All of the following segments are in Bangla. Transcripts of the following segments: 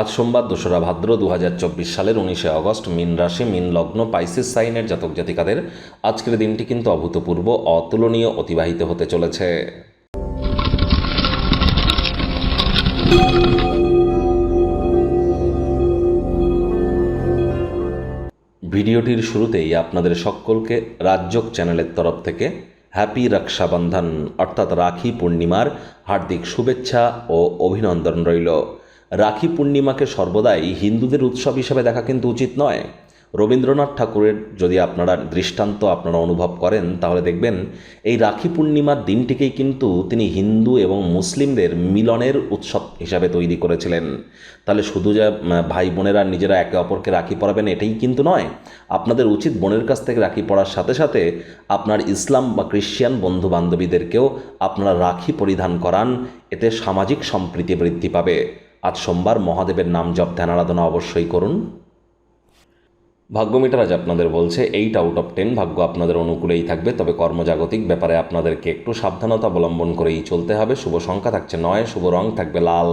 আজ সোমবার দোসরা ভাদ্র দু হাজার চব্বিশ সালের উনিশে আগস্ট মিন রাশি, মিন লগ্ন, পাইসিস সাইনের জাতক জাতিকাদের আজকের দিনটি কিন্তু অভূতপূর্ব, অতুলনীয়, অতিবাহিত হতে চলেছে। ভিডিওটির শুরুতেই আপনাদের সকলকে রাজ্যক চ্যানেলের তরফ থেকে হ্যাপি রক্ষাবন্ধন, অর্থাৎ রাখি পূর্ণিমার হার্দিক শুভেচ্ছা ও অভিনন্দন রইল। রাখি পূর্ণিমাকে সর্বদাই হিন্দুদের উৎসব হিসেবে দেখা কিন্তু উচিত নয়। রবীন্দ্রনাথ ঠাকুরের যদি আপনারা দৃষ্টান্ত আপনারা অনুভব করেন, তাহলে দেখবেন এই রাখি পূর্ণিমার দিনটিকেই কিন্তু তিনি হিন্দু এবং মুসলিমদের মিলনের উৎসব হিসাবে তৈরি করেছিলেন। তাহলে শুধু যে ভাই বোনেরা নিজেরা একে অপরকে রাখি পরাবেন এটাই কিন্তু নয়। আপনাদের উচিত বোনের কাছ থেকে রাখি পরার সাথে সাথে আপনার ইসলাম বা খ্রিশ্চান বন্ধু বান্ধবীদেরকেও আপনারা রাখি পরিধান করান, এতে সামাজিক সম্প্রীতি বৃদ্ধি পাবে। আজ সোমবার মহাদেবের নাম জপ ধ্যান আরাধনা অবশ্যই করুন। ভাগ্যমিটার আজ আপনাদের বলছে এইট আউট অফ টেন ভাগ্য আপনাদের অনুকূলেই থাকবে, তবে কর্মজাগতিক ব্যাপারে আপনাদেরকে একটু সাবধানতা অবলম্বন করেই চলতে হবে। শুভ সংখ্যা থাকছে নয়, শুভ রং থাকবে লাল।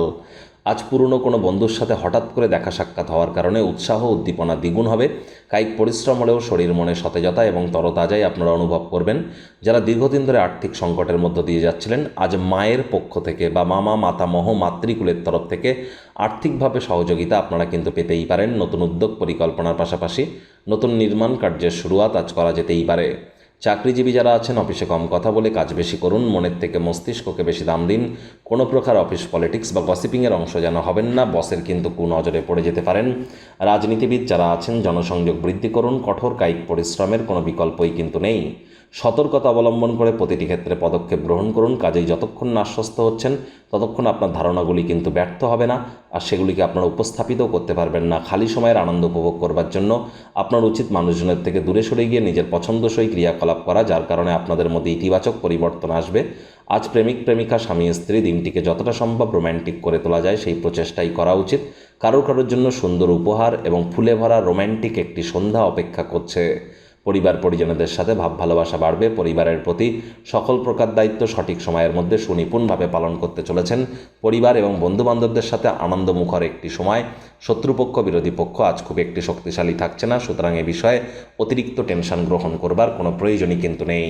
আজ পুরনো কোনো বন্ধুর সাথে হঠাৎ করে দেখা সাক্ষাৎ হওয়ার কারণে উৎসাহ উদ্দীপনা দ্বিগুণ হবে। কায়িক পরিশ্রম হলেও শরীর, মনে সতেজতা এবং তরতাজাই আপনারা অনুভব করবেন। যারা দীর্ঘদিন ধরে আর্থিক সংকটের মধ্য দিয়ে যাচ্ছিলেন, আজ মায়ের পক্ষ থেকে বা মামা মাতামহ মাতৃকুলের তরফ থেকে আর্থিকভাবে সহযোগিতা আপনারা কিন্তু পেতেই পারেন। নতুন উদ্যোগ পরিকল্পনার পাশাপাশি নতুন নির্মাণ কার্যের শুরুয়াত আজ করা যেতেই পারে। চাকরিজীবী যারা আছেন, অফিসে কম কথা বলে কাজ বেশি করুন, মনের থেকে মস্তিষ্ককে বেশি দাম দিন। কোনো প্রকার অফিস পলিটিক্স বা গসিপিংয়ের অংশ যেন হবেন না, বসের কিন্তু কুনজরে পড়ে যেতে পারেন। রাজনীতিবিদ যারা আছেন, জনসংযোগ বৃদ্ধি করুন, কঠোর কায়িক পরিশ্রমের কোনো বিকল্পই কিন্তু নেই। সতর্কতা অবলম্বন করে প্রতিটি ক্ষেত্রে পদক্ষেপ গ্রহণ করুন, কাজেই যতক্ষণ না আশ্বস্ত হচ্ছেন, ততক্ষণ আপনার ধারণাগুলি কিন্তু ব্যর্থ হবে না, আর সেগুলিকে আপনারা উপস্থাপিতও করতে পারবেন না। খালি সময়ের আনন্দ উপভোগ করবার জন্য আপনার উচিত মানুষজনের থেকে দূরে সরে গিয়ে নিজের পছন্দসই ক্রিয়াকলাপ করা, যার কারণে আপনাদের মধ্যে ইতিবাচক পরিবর্তন আসবে। আজ প্রেমিক, প্রেমিকা, স্বামী, স্ত্রী দিনটিকে যতটা সম্ভব রোম্যান্টিক করে তোলা যায়, সেই প্রচেষ্টাই করা উচিত। কারোর কারোর জন্য সুন্দর উপহার এবং ফুলে ভরা রোম্যান্টিক একটি সন্ধ্যা অপেক্ষা করছে। পরিবার পরিজনদের সাথে ভাব ভালোবাসা বাড়বে, পরিবারের প্রতি সকল প্রকার দায়িত্ব সঠিক সময়ের মধ্যে সুনিপুণভাবে পালন করতে চলেছেন পরিবার এবং বন্ধুবান্ধবদের সাথে আনন্দমুখর একটি সময়। শত্রুপক্ষ, বিরোধী পক্ষ আজ খুব একটি শক্তিশালী থাকছে না, সুতরাং এ বিষয়ে অতিরিক্ত টেনশন গ্রহণ করবার কোনো প্রয়োজনই কিন্তু নেই।